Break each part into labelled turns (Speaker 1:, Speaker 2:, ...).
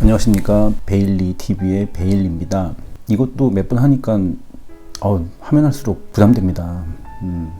Speaker 1: 안녕하십니까 베일리 TV의 베일리입니다. 이것도 몇 번 하니까 어, 하면 할수록 부담됩니다. 음,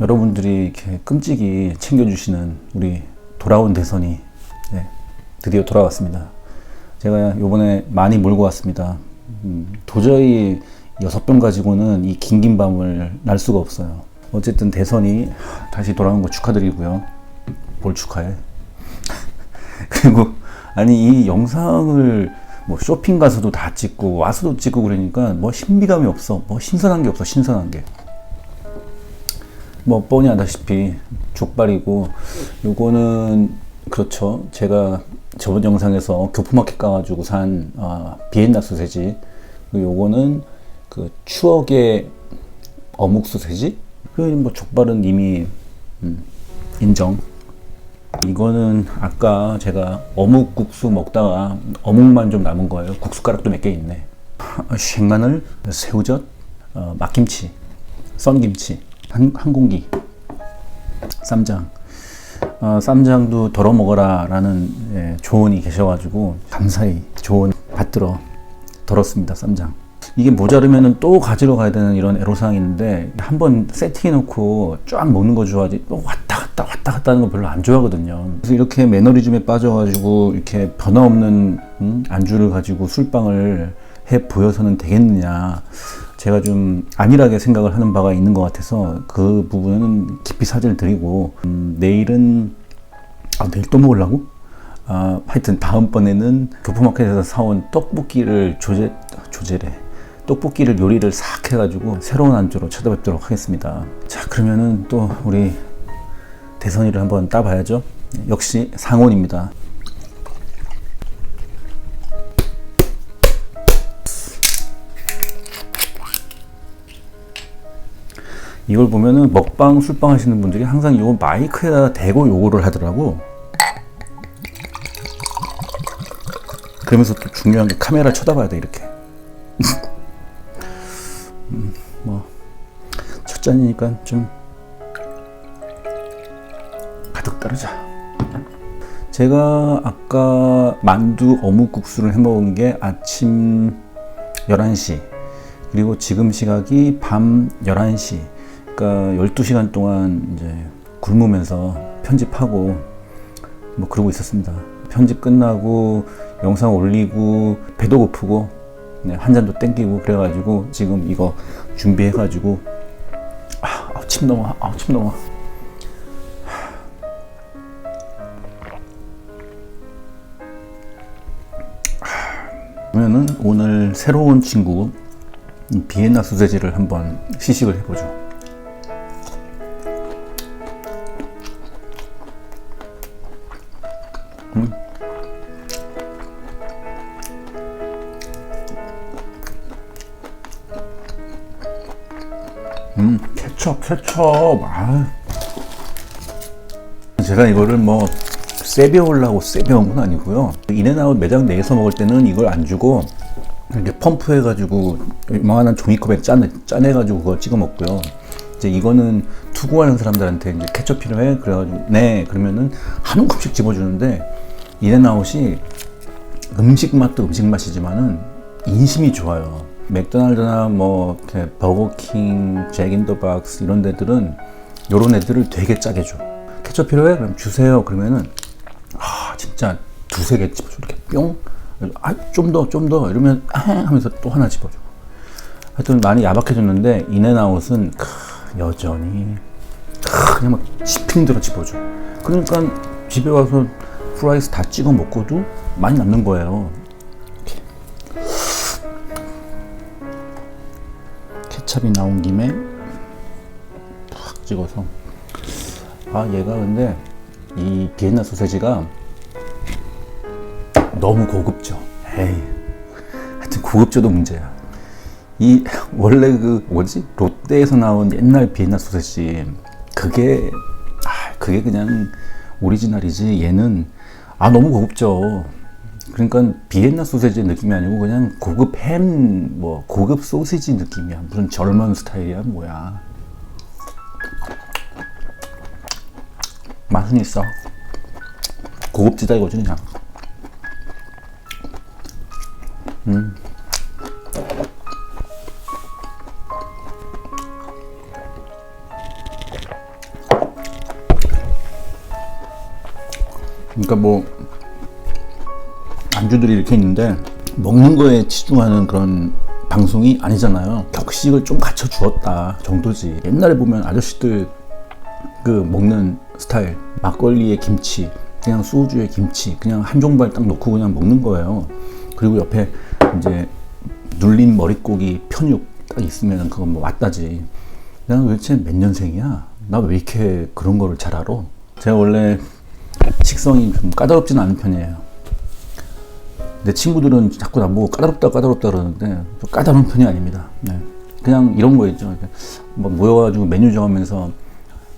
Speaker 1: 여러분들이 이렇게 끔찍이 챙겨주시는 우리 돌아온 대선이 네, 드디어 돌아왔습니다. 제가 요번에 많이 몰고 왔습니다. 음, 도저히 여섯 병 가지고는 이 긴 긴 밤을 날 수가 없어요. 어쨌든 대선이 다시 돌아온 거 축하드리고요. 뭘 축하해? 그리고 아니 이 영상을 뭐 쇼핑 가서도 다 찍고 와서도 찍고 그러니까 뭐 신비감이 없어. 뭐 신선한 게 없어. 신선한 게. 뭐 뻔히 아다시피 족발이고 요거는 그렇죠. 제가 저번 영상에서 교포마켓 가가지고 산 아, 비엔나 소세지. 요거는 그 추억의 어묵 소세지. 그리고 뭐 족발은 이미 음, 인정. 이거는 아까 제가 어묵 국수 먹다가 어묵만 좀 남은 거예요. 국수가락도 몇 개 있네. 생마늘, 새우젓, 어, 막김치, 썬김치, 한, 한 공기, 쌈장. 어, 쌈장도 덜어 먹어라 라는 예, 조언이 계셔가지고 감사히 조언 받들어 덜었습니다. 쌈장. 이게 모자르면 또 가지러 가야 되는 이런 애로사항이 있는데 한번 세팅해 놓고 쫙 먹는 거 좋아하지 또 왔다 갔다 하는 거 별로 안 좋아하거든요 그래서 이렇게 매너리즘에 빠져가지고 이렇게 변화없는 음? 안주를 가지고 술빵을 해 보여서는 되겠느냐 제가 좀 안일하게 생각을 하는 바가 있는 것 같아서 그 부분은 깊이 사죄를 드리고 음, 내일은 아 내일 또 먹으려고? 아, 하여튼 다음번에는 교포마켓에서 사온 떡볶이를 조제, 조제래. 떡볶이를 요리를 싹 해가지고 새로운 안주로 찾아뵙도록 하겠습니다. 자, 그러면은 또 우리 대선이를 한번 따봐야죠. 역시 상온입니다. 이걸 보면은 먹방, 술방 하시는 분들이 항상 이거 마이크에다 대고 요거를 하더라고. 그러면서 또 중요한 게 카메라 쳐다봐야 돼, 이렇게. 음, 뭐, 첫 잔이니까 좀 제가 아까 만두 어묵국수를 해 먹은 게 아침 11시. 그리고 지금 시각이 밤 11시. 그러니까 12시간 동안 이제 굶으면서 편집하고 뭐 그러고 있었습니다. 편집 끝나고 영상 올리고 배도 고프고 네, 한 잔도 땡기고 그래가지고 지금 이거 준비해가지고 아, 아, 침 넘어, 아, 침 넘어. 그러면은 오늘 새로운 친구 이 비엔나 소세지를 한번 시식을 해보죠. 음. 음, 케첩, 케첩. 아. 제가 이거를 뭐 세배우려고 세배운 건 아니고요. 인앤아웃 매장 내에서 먹을 때는 이걸 안 주고 이렇게 펌프해가지고 이만한 종이컵에 짠, 짜내가지고 그거 찍어 먹고요. 이제 이거는 투고하는 사람들한테 이제 케첩 필요해? 그래가지고 네 그러면은 한 움큼씩 집어주는데 인앤아웃이 음식 맛도 음식 맛이지만은 인심이 좋아요. 맥도날드나 뭐 이렇게 버거킹, 잭인더박스 이런 데들은 요런 애들을 되게 짜게 줘. 케첩 필요해? 그럼 주세요. 그러면은 아 진짜 두세 개 집어줘 이렇게 뿅. 아 좀 더 좀 더 이러면 아 하면서 또 하나 집어줘. 하여튼 많이 야박해졌는데 인앤아웃은 크, 여전히 크, 그냥 막 씹히는 대로 집어줘. 그러니까 집에 와서 프라이스 다 찍어 먹고도 많이 남는 거예요. 케찹이 나온 김에 팍 찍어서 아 얘가 근데 이 비엔나 소세지가 너무 고급져. 에이 하여튼 고급져도 문제야. 이 원래 그 뭐지 롯데에서 나온 옛날 비엔나 소세지 그게 아 그게 그냥 오리지널이지 얘는 아 너무 고급져. 그러니까 비엔나 소세지 느낌이 아니고 그냥 고급 햄, 뭐 고급 소시지 느낌이야. 무슨 젊은 스타일이야, 뭐야. 맛은 있어. 고급지다 이거지 그냥. 음. 그러니까 뭐 안주들이 이렇게 있는데 먹는 거에 치중하는 그런 방송이 아니잖아요. 격식을 좀 갖춰 주었다 정도지. 옛날에 보면 아저씨들 그 먹는 스타일 막걸리에 김치, 그냥 소주에 김치, 그냥 한 종발 딱 놓고 그냥 먹는 거예요. 그리고 옆에 이제 눌린 머릿고기 편육 딱 있으면 그건 뭐 왔다지. 나는 도대체 몇 년생이야? 나 왜 이렇게 그런 거를 잘 알아? 제가 원래 식성이 좀 까다롭지는 않은 편이에요. 내 친구들은 자꾸 나보고 까다롭다 까다롭다 그러는데 저 까다로운 편이 아닙니다. 네. 그냥 이런 거 있죠. 뭐 모여가지고 메뉴 정하면서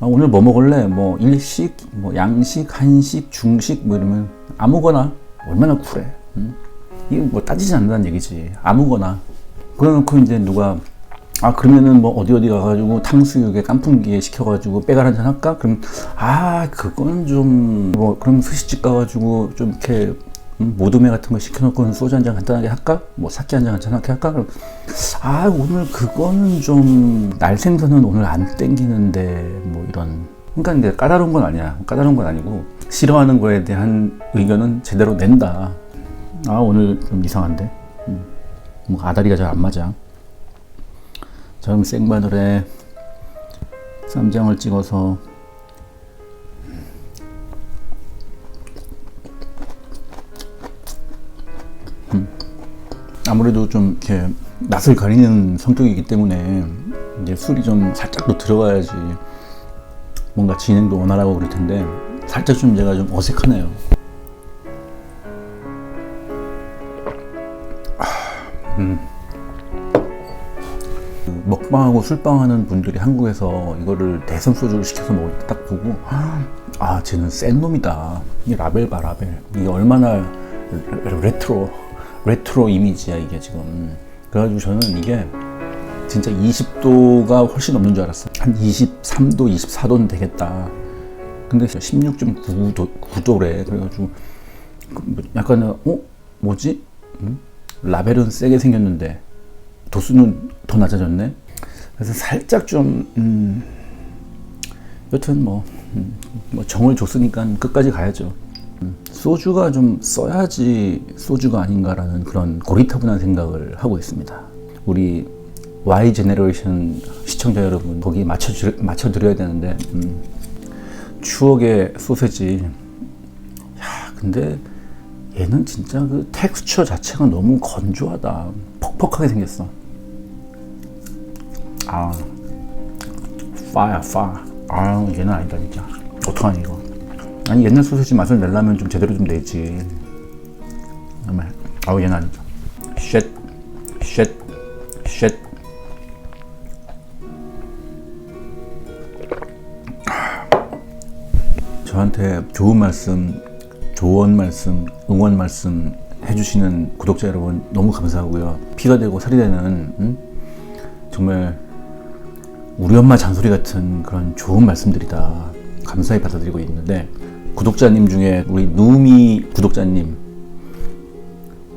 Speaker 1: 아, 오늘 뭐 먹을래? 뭐 일식, 뭐 양식, 한식, 중식 뭐 이러면 아무거나 얼마나 쿨해. 응? 이게 뭐 따지지 않는다는 얘기지. 아무거나. 그래놓고 이제 누가 아 그러면은 뭐 어디 어디 가가지고 탕수육에 깐풍기에 시켜가지고 빼갈 한잔 할까? 그럼 아 그건 좀 뭐 그럼 스시집 가가지고 좀 이렇게 음, 모둠회 같은 거 시켜놓고 소주 한 잔 간단하게 할까? 뭐 사케 한 잔 간단하게 할까? 그럼 아 오늘 그거는 좀 날생선은 오늘 안 땡기는데 뭐 이런 그러니까 이제 까다로운 건 아니야 까다로운 건 아니고 싫어하는 거에 대한 의견은 제대로 낸다 아 오늘 좀 이상한데? 음, 뭐 아다리가 잘 안 맞아. 저는 생마늘에 쌈장을 찍어서 아무래도 좀 이렇게 낯을 가리는 성격이기 때문에 이제 술이 좀 살짝 더 들어가야지 뭔가 진행도 원활하고 그럴 텐데 살짝 좀 제가 좀 어색하네요. 먹방하고 술방하는 분들이 한국에서 이거를 대선 소주를 시켜서 먹을 때 딱 보고 아 쟤는 센 놈이다. 이 라벨 봐 라벨. 이게 얼마나 레- 레트로 레트로 이미지야 이게 지금. 그래가지고 저는 이게 진짜 20도가 훨씬 넘는 줄 알았어 한 23도 24도는 되겠다. 근데 16.9도 9도래. 그래가지고 약간 어? 뭐지? 음? 라벨은 세게 생겼는데 도수는 더 낮아졌네. 그래서 살짝 좀 음, 여튼 뭐, 음, 뭐 정을 줬으니까 끝까지 가야죠. 음, 소주가 좀 써야지 소주가 아닌가라는 그런 고리타분한 생각을 하고 있습니다. 우리 Y 제네레이션 시청자 여러분 거기 맞춰 맞춰 드려야 되는데 음, 추억의 소세지. 야 근데 얘는 진짜 그 텍스처 자체가 너무 건조하다. 퍽퍽하게 생겼어. 아, 파야 파. 아, 얘는 아니다 진짜. 어떡하니 이거? 아니 옛날 소세지 맛을 내려면 좀 제대로 좀 내지. 정말. 아우 얘는 아니다. 쉣, 쉣, 쉣. 저한테 좋은 말씀, 조언 말씀, 응원 말씀 해주시는 구독자 여러분 너무 감사하고요. 피가 되고 살이 되는 음? 정말 우리 엄마 잔소리 같은 그런 좋은 말씀들이다. 감사히 받아들이고 있는데 구독자님 중에 우리 누미 구독자님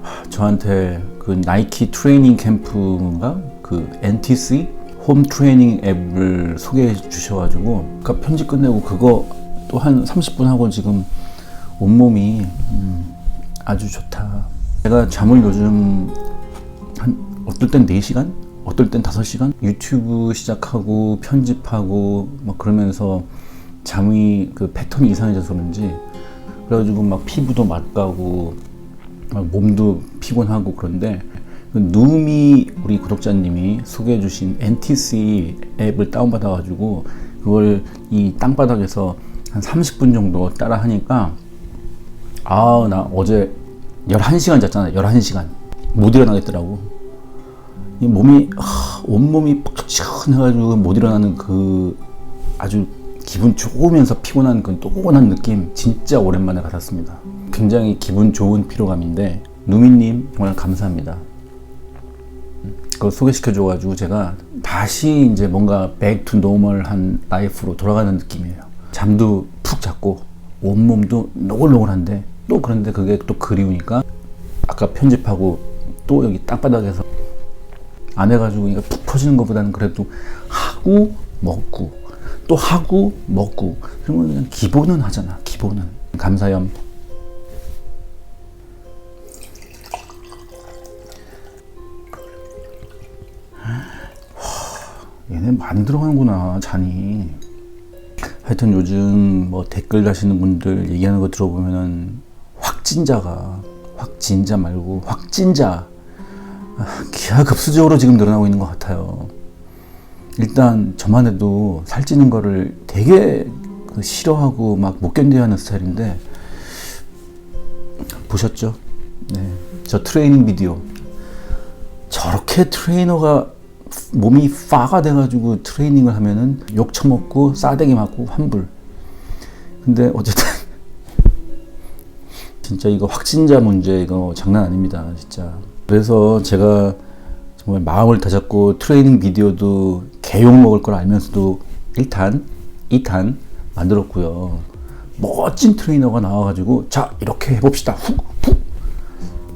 Speaker 1: 하, 저한테 그 나이키 트레이닝 캠프인가 그 NTC 홈 트레이닝 앱을 소개해 주셔가지고 그 편집 끝내고 그거 또 한 30분 하고 지금 온몸이 음, 아주 좋다. 제가 잠을 요즘 한 어떨 땐 4시간? 어떨 땐 5시간? 유튜브 시작하고 편집하고 막 그러면서 잠이 그 패턴이 이상해져서 그런지 그래가지고 막 피부도 맞가고 막 몸도 피곤하고 그런데 그 누미 우리 구독자님이 소개해 주신 NTC 앱을 다운받아 가지고 그걸 이 땅바닥에서 한 30분 정도 따라 하니까 아, 나 어제 11시간 잤잖아. 11시간. 못 일어나겠더라고. 이 몸이, 하, 온몸이 뻑뻑해가지고 못 일어나는 그 아주 기분 좋으면서 피곤한 그 또곤한 느낌 진짜 오랜만에 받았습니다. 굉장히 기분 좋은 피로감인데, 누미님 정말 감사합니다. 그걸 소개시켜줘가지고 제가 다시 이제 뭔가 백투 노멀한 라이프로 돌아가는 느낌이에요. 잠도 푹 잤고, 온몸도 노골노골한데, 또 그런데 그게 또 그리우니까 아까 편집하고 또 여기 땅바닥에서 안 해가지고 이거 푹 퍼지는 것보다는 그래도 하고 먹고 또 하고 먹고 그러면 그냥 기본은 하잖아 기본은 감사염. 얘네 많이 들어가는구나 잔이. 하여튼 요즘 뭐 댓글 다시는 분들 얘기하는 거 들어보면은 확진자가 확진자 말고 확진자 아, 기하급수적으로 지금 늘어나고 있는 것 같아요. 일단 저만 해도 살찌는 거를 되게 그 싫어하고 막 못 견뎌 하는 스타일인데 보셨죠? 네, 저 트레이닝 비디오 저렇게 트레이너가 몸이 파가 돼가지고 트레이닝을 하면은 욕 처먹고 싸대기 맞고 환불. 근데 어쨌든 진짜 이거 확진자 문제 이거 장난 아닙니다 진짜. 그래서 제가 정말 마음을 다잡고 트레이닝 비디오도 개욕 먹을 걸 알면서도 1탄, 2탄 만들었고요. 멋진 트레이너가 나와가지고 자 이렇게 해봅시다. 훅, 훅.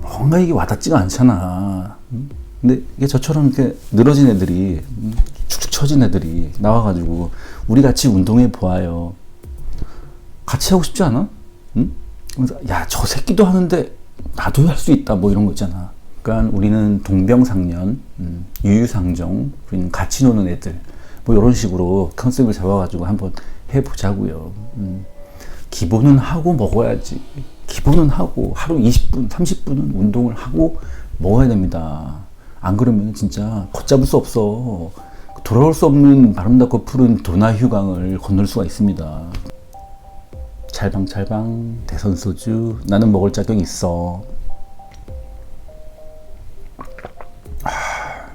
Speaker 1: 뭔가 이게 와닿지가 않잖아. 음? 근데 이게 저처럼 이렇게 늘어진 애들이 음, 축축 처진 애들이 나와가지고 우리 같이 운동해 보아요. 같이 하고 싶지 않아? 응? 그래서 야 저 새끼도 하는데 나도 할 수 있다 뭐 이런 거 있잖아. 그러니까 우리는 동병상련, 음, 유유상종, 우리는 같이 노는 애들 뭐 이런 식으로 컨셉을 잡아가지고 한번 해보자고요. 음. 기본은 하고 먹어야지. 기본은 하고 하루 20분, 30분은 운동을 하고 먹어야 됩니다. 안 그러면 진짜 걷잡을 수 없어. 돌아올 수 없는 아름답고 푸른 도나 휴강을 건널 수가 있습니다. 찰방찰방 대선소주 나는 먹을 자격이 있어.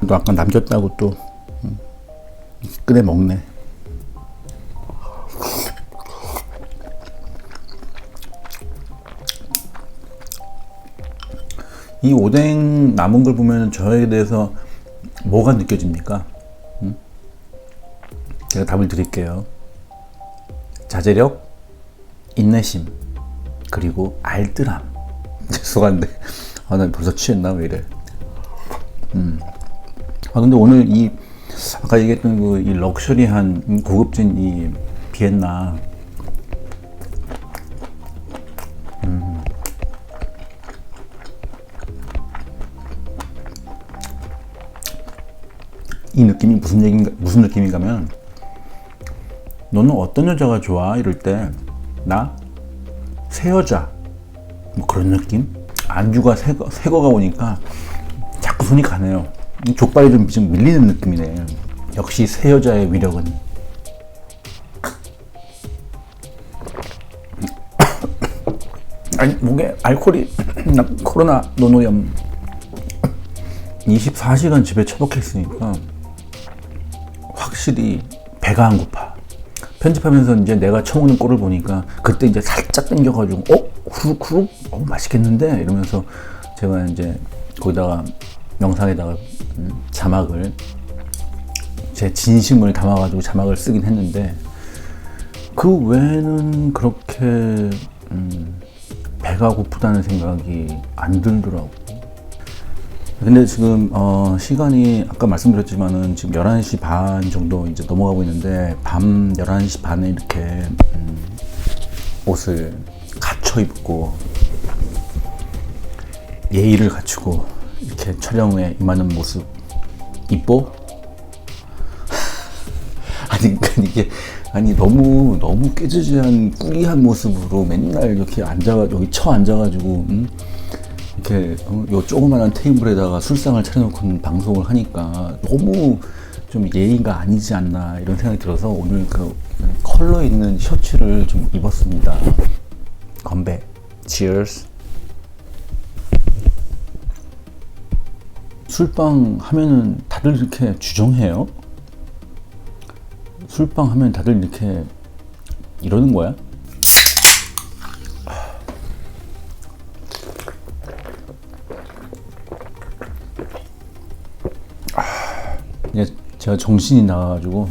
Speaker 1: 또 아까 남겼다고 또 음, 끄내 먹네. 이 오뎅 남은 걸 보면 저에 대해서 뭐가 느껴집니까? 음? 제가 답을 드릴게요. 자제력, 인내심, 그리고 알뜰함. 죄송한데, 아, 나 벌써 취했나? 왜 이래? 음. 아, 근데 오늘 이, 아까 얘기했던 그, 이 럭셔리한, 고급진 이 비엔나, 이 느낌이 무슨 얘기인가, 무슨 느낌인가면, 너는 어떤 여자가 좋아? 이럴 때, 나? 새 여자. 뭐 그런 느낌? 안주가 새거, 새거가 오니까 자꾸 손이 가네요. 이 족발이 좀, 좀 밀리는 느낌이네. 역시 새 여자의 위력은. 아니, 목에 알코올이, 나 코로나 노노염. 24시간 집에 처박혀 있으니까 확실히 배가 안 고파. 편집하면서 이제 내가 처먹는 꼴을 보니까 그때 이제 살짝 땡겨가지고 어 후룩 후룩 어 맛있겠는데 이러면서 제가 이제 거기다가 영상에다가 음, 자막을 제 진심을 담아가지고 자막을 쓰긴 했는데 그 외에는 그렇게 음, 배가 고프다는 생각이 안 들더라고. 근데 지금 어 시간이 아까 말씀드렸지만은 지금 11시 반 정도 이제 넘어가고 있는데 밤 11시 반에 이렇게 음 옷을 갖춰 입고 예의를 갖추고 이렇게 촬영에 임하는 모습 이뻐? 아니 그러니까 이게 아니 너무 너무 깨지지한 꾸리한 모습으로 맨날 이렇게 앉아가 여기 처 앉아가지고 음? 이렇게 어, 요 조그만한 테이블에다가 술상을 차려놓고 방송을 하니까 너무 좀 예의가 아니지 않나 이런 생각이 들어서 오늘 그 컬러 있는 셔츠를 좀 입었습니다. 건배. Cheers. 술빵 하면은 다들 이렇게 주정해요? 술빵 하면 다들 이렇게 이러는 거야? 이제 제가 정신이 나가지고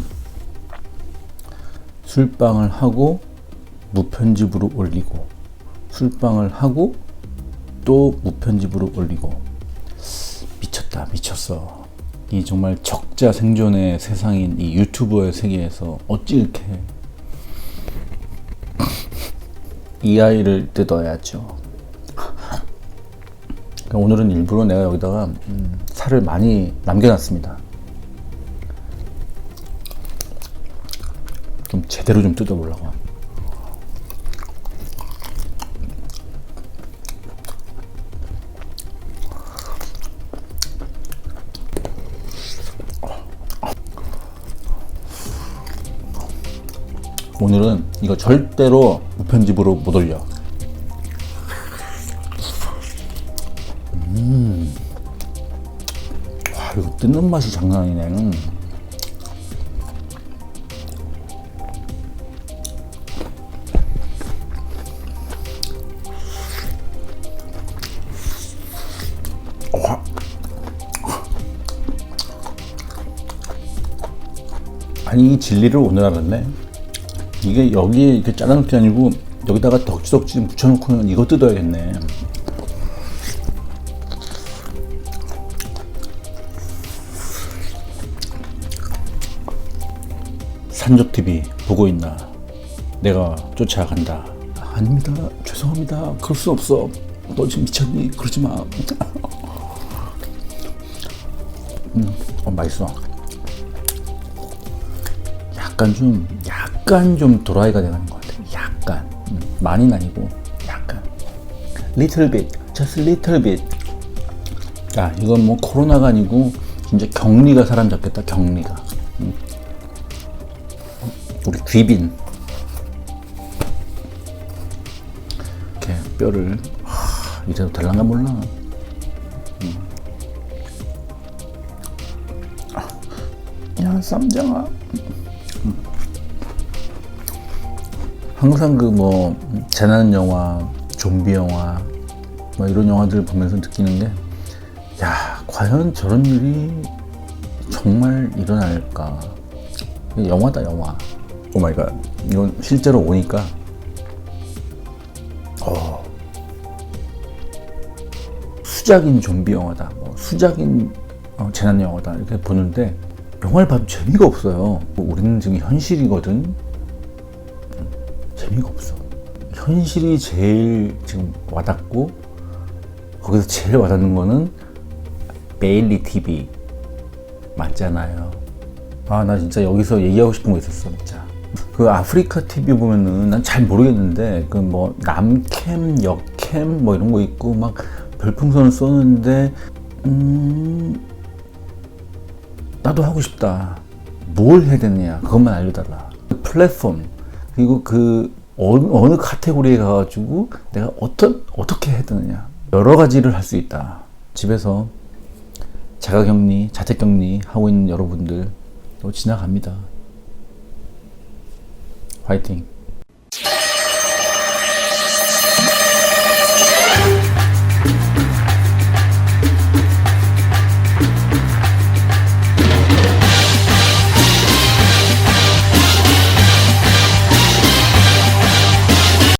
Speaker 1: 술빵을 하고 무편집으로 올리고 술빵을 하고 또 무편집으로 올리고 미쳤다 미쳤어 이 정말 적자 생존의 세상인 이 유튜버의 세계에서 어찌 이렇게 이 아이를 뜯어야죠. 오늘은 일부러 내가 여기다가 음, 살을 많이 남겨놨습니다. 좀 제대로 좀 뜯어보려고. 오늘은 이거 절대로 무편집으로 못 올려. 음. 와, 이거 뜯는 맛이 장난 아니네. 음. 와. 아니 이 진리를 오늘 알았네. 이게 여기에 이렇게 잘라놓을 게 아니고 여기다가 덕지덕지 묻혀놓고는 이거 뜯어야겠네. 산적 TV 보고 있나? 내가 쫓아간다. 아닙니다. 죄송합니다. 그럴 수 없어. 너 지금 미쳤니? 그러지 마. 음, 어, 맛있어. 약간 좀 약간 좀 도라이가 되는 것 같아. 약간 음, 많이는 아니고 약간 little bit, just little bit. 야 이건 뭐 코로나가 아니고 진짜 격리가 사람 잡겠다. 격리가. 음. 우리 귀빈 이렇게 뼈를 하, 이래도 될란가 몰라. 음. 아, 야 쌈장아. 항상 그 뭐 재난 영화, 좀비 영화, 뭐 이런 영화들을 보면서 느끼는 게, 야 과연 저런 일이 정말 일어날까? 영화다 영화. 오 마이 갓. 이건 실제로 오니까, 어 수작인 좀비 영화다, 뭐 수작인 어, 재난 영화다 이렇게 보는데 영화를 봐도 재미가 없어요. 뭐 우리는 지금 현실이거든. 재미가 없어. 현실이 제일 지금 와닿고 거기서 제일 와닿는 거는 베일리 TV 맞잖아요. 아 나 진짜 여기서 얘기하고 싶은 거 있었어 진짜. 그 아프리카 TV 보면은 난 잘 모르겠는데 그 뭐 남캠, 역캠 뭐 이런 거 있고 막 별풍선을 쏘는데 음 나도 하고 싶다. 뭘 해야 되느냐 그것만 알려달라. 플랫폼 그리고 그 어느, 어느 카테고리에 가가지고 내가 어떤 어떻게 해야 되느냐 여러 가지를 할 수 있다. 집에서 자가격리, 자택격리 하고 있는 여러분들 또 지나갑니다. 화이팅!